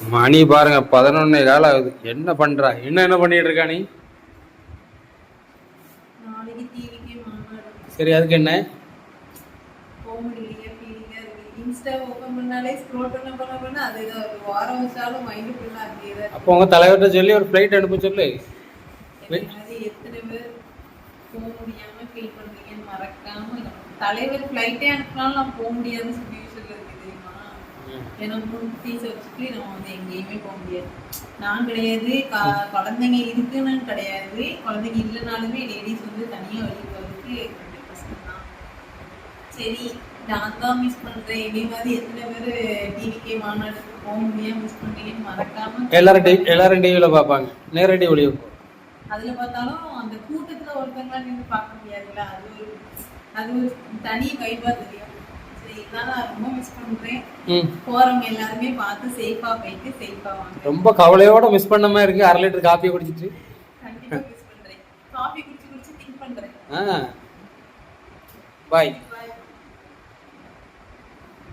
மணி பாருங்க பதினொன்னே காலம் ஆகுது. என்ன பண்றா? என்ன என்ன பண்ணிட்டு இருக்கா நீ? சரி அதுக்கு என்ன? அப்போ உங்க தலைவர்கிட்ட சொல்லி ஒரு ஃப்ளைட் அனுப்ப சொல்லு. தலைவர் ஃப்ளைட்டே அனுப்பினாலும் நான் போக முடியாத சுச்சுவேஷன்ல இருக்கு தெரியுமா ஏன்னா மூணு ஃபீஸ் வச்சுட்டு நம்ம வந்து எங்கேயுமே போக முடியாது. நான் கிடையாது குழந்தைங்க இருக்குன்னு கிடையாது. குழந்தைங்க இல்லைனாலுமே லேடிஸ் வந்து தனியா வெளியே போகிறதுக்கு கொஞ்சம் கஷ்டம் தான். சரி நான் தான் மிஸ் பண்றேன். இதே மாதிரி எத்தனை பேர் டிவிக்கே மாநாடுக்கு போக முடியாம மிஸ் பண்றீங்கன்னு மறக்காம எல்லாரும் டி எல்லாரும் டிவியில் பார்ப்பாங்க. நேரடி ஒளிவு அதுல பார்த்தாலும் அந்த கூட்டத்துல ஒருத்தங்களா நின்று பார்க்க முடியாதுல்ல? அது ஒரு அது ஒரு தனி வைபா தெரியும். ரொம்ப மிஸ் பண்றேன். ம். போறவங்க எல்லாருமே பார்த்து சேஃபா போயிட்டு சேஃபா வாங்க. ரொம்ப கவலையோட மிஸ் பண்ண மாதிரி இருக்கு. அரை லிட்டர் காப்பியை குடிச்சிட்டு. பாய்